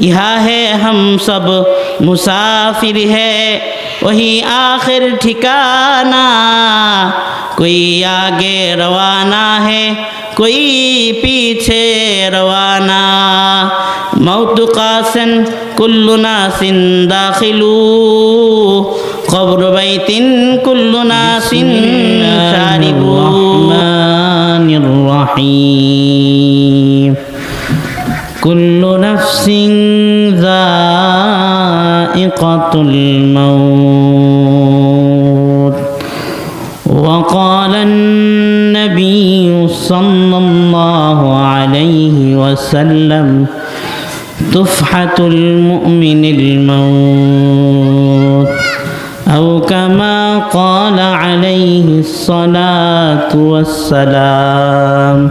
ইহা হে হম সব মুসাফির হে ওহি আখির ঠিকানা। কই আগে রওয়ানা হে কই পিছে রওয়ানা। মৌত কাসেন কুল্লুনা সিন দাখিলু কবর বাইতিন কুল্লুনা সিন শারিবু। রহিম। كل نفس ذائقة الموت. وقال النبي صلى الله عليه وسلم تفحة المؤمن الموت. أو كما قال عليه الصلاة والسلام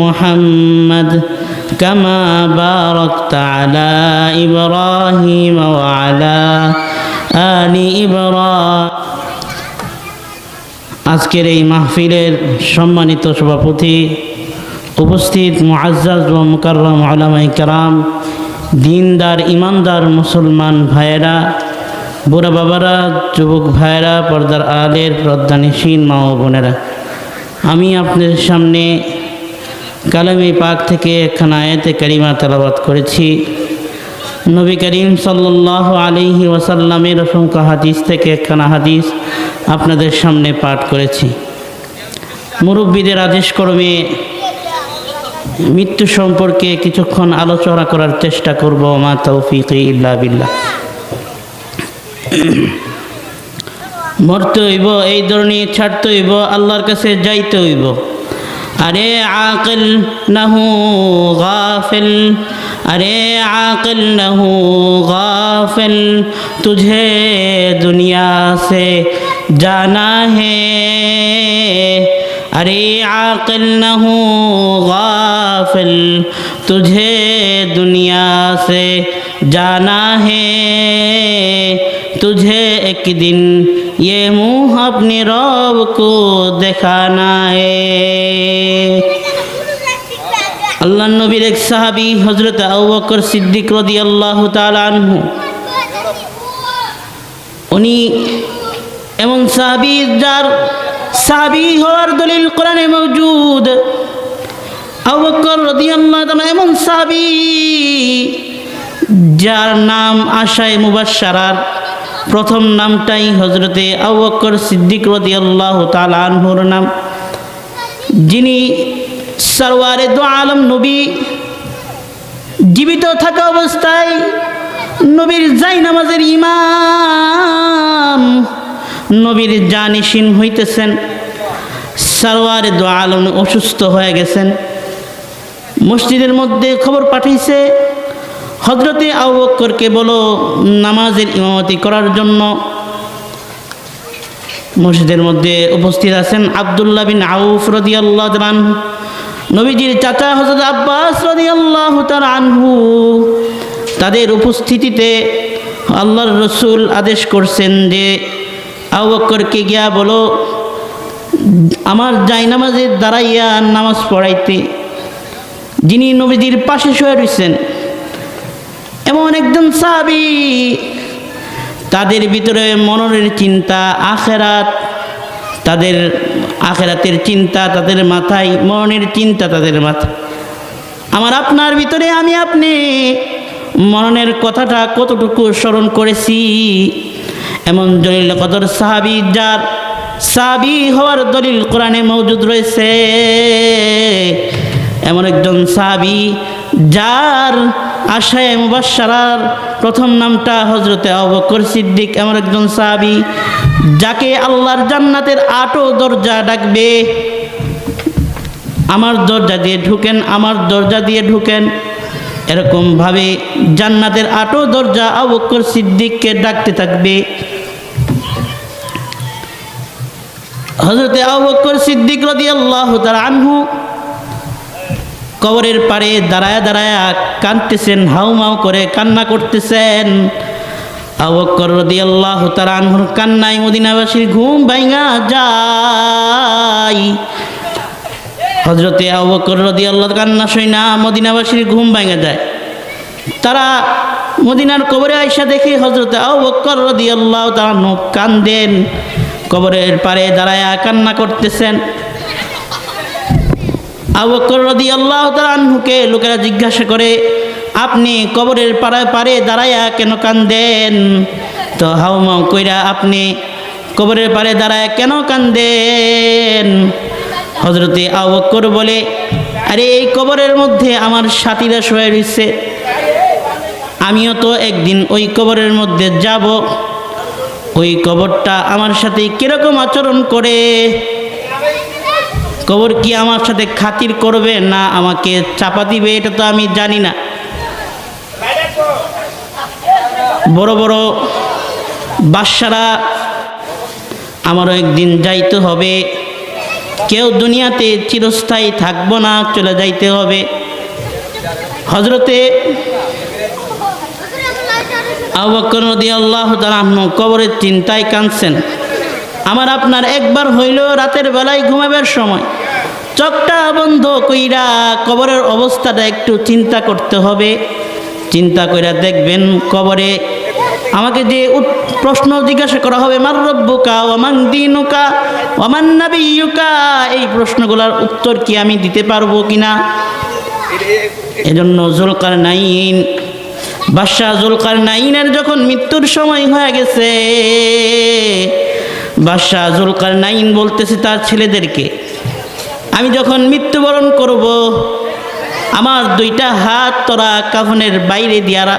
محمد كما باركت على إبراهيم وعلى آل إبراهيم আজকের এই মাহফিলের সম্মানিত সভাপতি উপস্থিত মুআজ্জাজ ও মুকাররম আলামাই কারাম দিনদার ইমানদার মুসলমান ভাইয়েরা বুড়া বাবারা যুবক ভাইয়েরা পর্দার আলের প্রদানিসীন মা ও বোনেরা আমি আপনাদের সামনে কালামি পাক থেকে একখানা আয়াতে কারিমা তেলাবাত করেছি। নবী করিম সাল্লাহ আলিহি ওয়াসাল্লামের অসংখ্য হাদিস থেকে একখানা হাদিস আপনাদের সামনে পাঠ করেছি। মুরব্বীদের আদেশ করবে মৃত্যু সম্পর্কে কিছুক্ষণ আলোচনা করার চেষ্টা করব, মা তৌফিক ইল্লা বিল্লাহ। মরতে হইব, এই ধরনের ছাড়তে হইব, আল্লাহর কাছে যাইতে হইব। আরে আকিল নাহু গাফিল अरे आकिल न हूँ गाफिल तुझे दुनिया से जाना है अरे आकिल न हूँ गाफिल तुझे दुनिया से जाना है तुझे एक दिन ये मुँह अपने रब को दिखाना है আল্লাহ নবীর এক সাহাবি হজরত আবু বকর সিদ্দিক রদি আল্লাহ আনহু উনি এমন সাহাবি যার সাহাবি হওয়ার দলিল কোরআনে মৌজুদ আবু বকর রদি আল্লাহ এমন সাহাবি যার নাম আশায় মুবাসারার প্রথম নামটাই হজরতে আবু বকর সিদ্দিক রদি আল্লাহ আনহুর নাম। যিনি সরওয়ারে দো আলম নবী, জীবিত থাকা অবস্থায় নবীর জাই নামাজের ইমাম, নবীর জানিসীন হইতেছেন। সরওয়ারে দো আলম অসুস্থ হয়ে গেছেন। মসজিদের মধ্যে খবর পাঠিয়েছে হজরতে আউবক্করকে বলো, নামাজের ইমামতি করার জন্য। মসজিদের মধ্যে উপস্থিত আছেন আবদুল্লাহ বিন আউফ রদি আল্লাহ নবীজির চাচা হজরত আব্বাস রদি আল্লাহ আনহু। তাদের উপস্থিতিতে আল্লাহর রসুল আদেশ করছেন যে আউবক্করকে গিয়া বলো, আমার যাই নামাজের দাঁড়াইয়া নামাজ পড়াইতে। যিনি নবীজির পাশে শুয়ে রয়েছেন এমন একজন সাবি তাদের ভিতরে মনের চিন্তা, আখেরাত, তাদের আখেরাতের চিন্তা তাদের মাথায়, মরণের চিন্তা তাদের মাথায়। আমার আপনার ভিতরে আমি আপনি মরণের কথাটা কতটুকু স্মরণ করেছি? এমন দলিল কদর সাহাবি, যার সাবি হওয়ার দলিল কোরআনে মজুদ রয়েছে। এমন একজন সাহাবি, যার আশায় মুবাসারার প্রথম নামটা হজরতে অবকর সিদ্দিক এমন একজন সাহাবি, যাকে আল্লাহর জান্নাতের আটো দরজা ডাকবে। আমার দরজা দিয়ে ঢুকেন, আমার দরজা দিয়ে ঢুকেন। এরকমভাবে জান্নাতের আটো দরজা আবক্কর সিদ্দিককে ডাকতে থাকবে। হজরতে আবক্কর সিদ্দিক রদি আল্লাহ তার আনহু কবরের পাড়ে দাঁড়ায় দাঁড়ায় কাঁদতেছেন, হাউমাউ করে কান্না করতেছেন। আবক্কর রদি আল্লাহ তার আনহুর কান্নায় মদিনাবাসীর ঘুম ভাঙা যায়। হজরতে আবকর রদি আল্লাহ কান্না সইনা মদিনাবাসীর ঘুম ভেঙে যায়। তারা মদিনার কবরে আয়সা দেখে হজরতে আবকর রদি আল্লাহ তারা কান্দেন। কবরের পারে দাঁড়ায়া কান্না করতেছেন। আবকর রদি আল্লাহ লোকেরা জিজ্ঞাসা করে, আপনি কবরের পাড়ায় পারে দাঁড়ায়া কেন কান্দেন? তো হাউমাউ কইরা, আপনি কবরের পারে দাঁড়ায় কেন কান্দেন? হজরতে আবক্কর বলে, আরে, এই কবরের মধ্যে আমার সাথীরা শুয়ে রয়েছে আমিও তো একদিন ওই কবরের মধ্যে যাব। ওই কবরটা আমার সাথে কীরকম আচরণ করে? কবর কি আমার সাথে খাতির করবে না আমাকে চাপা দিবে, এটা তো আমি জানি না। বড় বড় বাদশারা আমারও একদিন যাইতে হবে। কেউ দুনিয়াতে চিরস্থায়ী থাকব না, চলে যাইতে হবে। হজরতে আবকর নদী আল্লাহ তালাহন কবরের চিন্তায় কাঁদছেন। আমার আপনার একবার হইল রাতের বেলায় ঘুমাবার সময়। চোখটা বন্ধ কইরা কবরের অবস্থাটা একটু চিন্তা করতে হবে। চিন্তা কইরা দেখবেন কবরে আমাকে যে প্রশ্ন জিজ্ঞাসা করা হবে, মার রব্বুকা ওমান দিনুকা ওমান নাবিয়ুকা? এই প্রশ্নগুলোর উত্তর কি আমি দিতে পারব কিনা? এজন্য জুলকার নাইন বাদশাহ জুলকার নাইনের যখন মৃত্যুর সময় হয়ে গেছে বাদশাহ জুলকার নাইন বলতেছে তার ছেলেদেরকে, আমি যখন মৃত্যুবরণ করব, আমার দুইটা হাত তোরা কাফনের বাইরে দিয়া রা-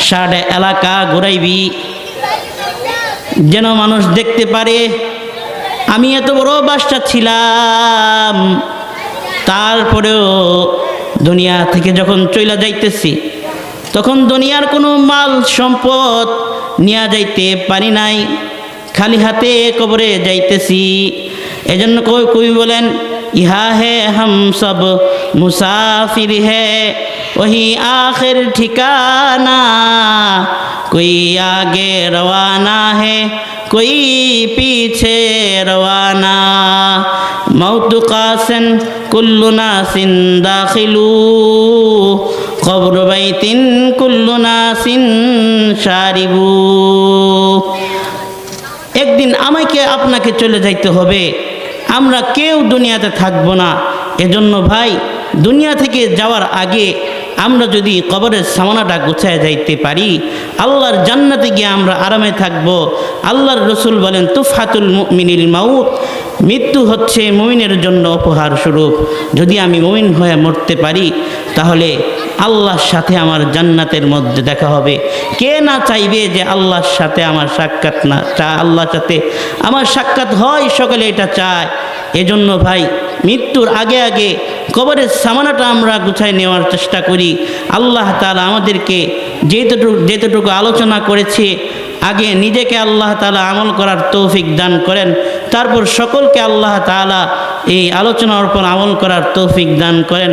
সাড়ে এলাকা ঘুরাইবি। যেন মানুষ দেখতে পারে, আমি এত বড় বাসটা ছিলাম। তারপরেও দুনিয়া থেকে যখন চইলা যাইতেছি, তখন দুনিয়ার কোনো মাল সম্পদ নিয়ে যাইতে পারি নাই। খালি হাতে কবরে যাইতেছি। এজন্য কই কবি বলেন, ইহা হে হাম সব মুসাফির হে, ওহি আখির ঠিকানা কই আগে রওয়ানা হে, কই পিছে রওয়ানা। মৌত কাসেন নাসিন দাখিলু, কবর বাইতিন কুল্লু নাসিন সারিবু আমাকে আপনাকে চলে যাইতে হবে। আমরা কেউ দুনিয়াতে থাকব না। এজন্য ভাই, দুনিয়া থেকে যাওয়ার আগে আমরা যদি কবরের সামানাটা গুছায় যাইতে পারি, আল্লাহর জান্নাতে গিয়ে আমরা আরামে থাকব। আল্লাহর রসুল বলেন, তুফাতুল মিনিল মাউত। মৃত্যু হচ্ছে মুমিনের জন্য উপহার স্বরূপ। যদি আমি মুমিন হয়ে মরতে পারি, তাহলে আল্লাহর সাথে আমার জান্নাতের মধ্যে দেখা হবে। কে না চাইবে যে আল্লাহর সাথে আমার সাক্ষাৎ না চা আল্লাহর সাথে আমার সাক্ষাৎ হয়, সকলে এটা চায়। এজন্য ভাই, মৃত্যুর আগে আগে কবরের সামানাটা আমরা গুছাই নেওয়ার চেষ্টা করি। আল্লাহ তালা আমাদেরকে যেতটুকু যেতটুকু আলোচনা করেছে, আগে নিজেকে আল্লাহ তালা আমল করার তৌফিক দান করেন। তারপর সকলকে আল্লাহ তালা এই আলোচনার উপর আমল করার তৌফিক দান করেন।